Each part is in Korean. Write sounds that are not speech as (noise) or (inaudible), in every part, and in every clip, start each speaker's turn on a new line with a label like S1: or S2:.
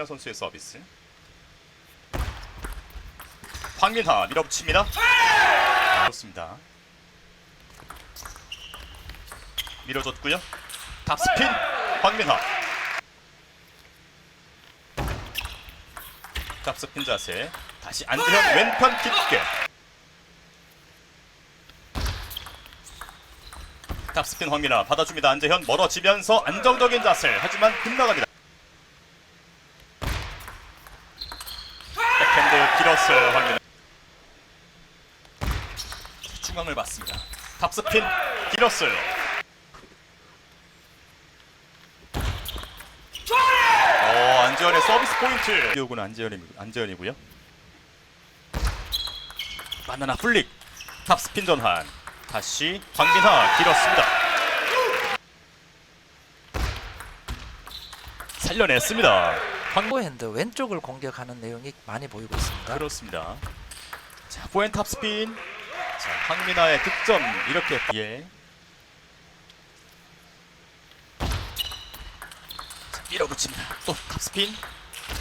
S1: 황민아 선수의 서비스. 황민아 밀어붙입니다. 좋습니다. 밀어줬고요. 탑스핀 황민아. 탑스핀 자세. 다시 안재현 왼편 깊게. 탑스핀 황민아 받아줍니다. 안재현 멀어지면서 안정적인 자세. 하지만 빗나갑니다. 백핸드 길었어요 황민아. 중앙을 받습니다. 탑스핀 길었어요. 어 안재현의 서비스 포인트. 기억은 안재현이 안재현이고요. 바나나 플릭 탑스핀 전환. 다시 황민하 길었습니다. 살려냈습니다. 황
S2: 포핸드 왼쪽을 공격하는 내용이 많이 보이고 있습니다.
S1: 그렇습니다. 자, 포엔 탑스핀. 자, 황민아의 득점 이렇게 예. 자, 밀어붙입니다. 또 탑스핀.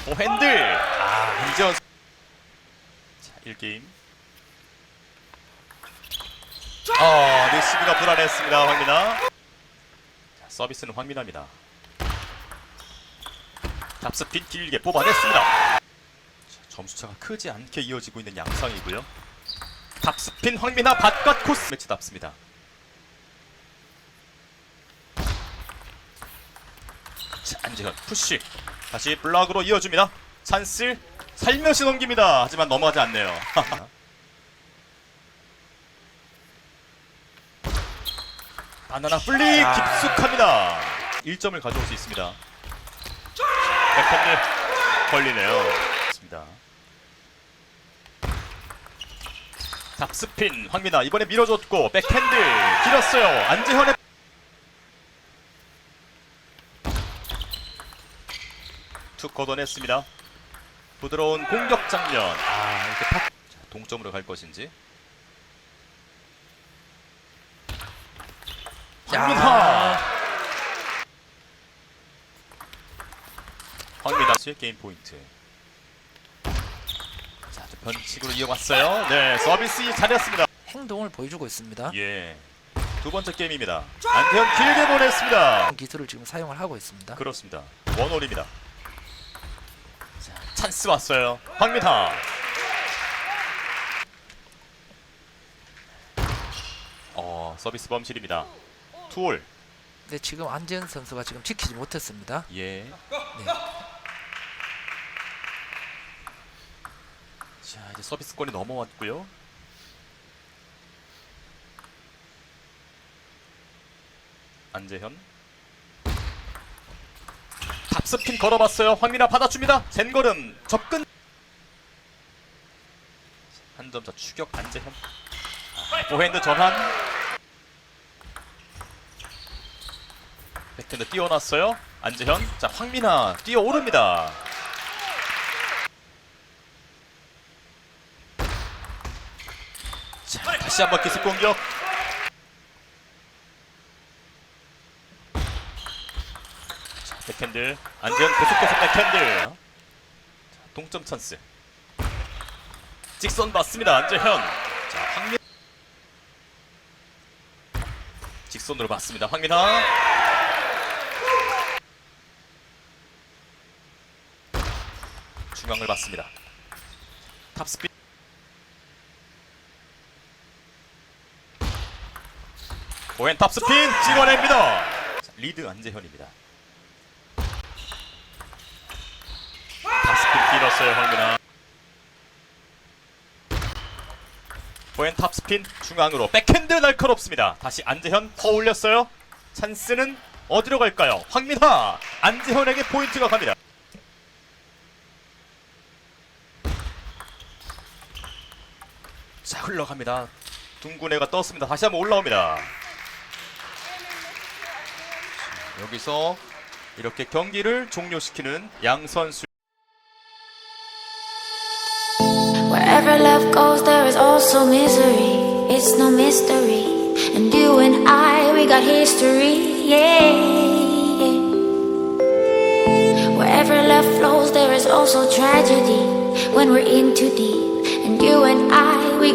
S1: 포핸들. 아, 이전. 자, 1게임. 어, 리시브가 불안했습니다. 황민아. 자, 서비스는 황민아입니다. 탑스핀 길게 뽑아냈습니다. 점수차가 크지 않게 이어지고 있는 양상이고요. 탑스핀 황민아 바깥 코스 매치답습니다. 자, 안재현 푸시 다시 블락으로 이어줍니다. 찬스 살며시 넘깁니다. 하지만 넘어가지 않네요. (laughs) 바나나 플릭
S2: 아.
S1: 깊숙합니다. 1점을 가져올 수 있습니다. 백핸드 걸리네요. 좋습니다. 탑스핀 황민아 이번에 밀어줬고 백핸드 길었어요. 안재현의 툭 걷어냈습니다. 부드러운 공격 장면. 아 이렇게 팍 자, 동점으로 갈 것인지. 황민아. 황민아 씨의 게임 포인트. 자, 저 변칙으로 이어갔어요. 네, 서비스 잘했습니다.
S2: 행동을 보여주고 있습니다.
S1: 예. 두 번째 게임입니다. 안태현 길게 보냈습니다.
S2: 기술을 지금 사용을 하고 있습니다.
S1: 그렇습니다. 원홀입니다. 자, 찬스 왔어요. 황민하. 어, 서비스 범실입니다. 투홀.
S2: 근데 지금 안재현 선수가 지금 지키지 못했습니다.
S1: 예.
S2: 네.
S1: 자, 이제 서비스권이 넘어왔고요. 안재현. 탑스핀 걸어봤어요. 황민아 받아줍니다. 젠걸음 접근. 한 점차 추격 안재현. 아, 포핸드 전환. 백핸드 띄워놨어요. 안재현. 자, 황민아 뛰어오릅니다. 자, 다시 한번 기습 공격. 자, 백핸드 안재현 계속해서 백핸드. 자, 동점 찬스. 직선 맞습니다. 안재현. 자, 황민. 직선으로 맞습니다. 황민아. 중앙을 맞습니다. 탑스핀. 오엔 탑 스핀 찍어냅니다. 자, 리드 안재현입니다. 탑스핀 길었어요 황민아. 오엔 탑 스핀 중앙으로 백핸드 날카롭습니다. 다시 안재현 더 올렸어요. 찬스는 어디로 갈까요? 황민아 안재현에게 포인트가 갑니다. 자 흘러갑니다. 둥근애가 떴습니다. 다시 한번 올라옵니다. 여기서 이렇게 경기를 종료시키는 양 선수.
S3: Wherever love goes, there is also misery. It's no mystery. And you and I, we got history. Yeah. Wherever love flows, there is also tragedy when we're in too deep. And you and I,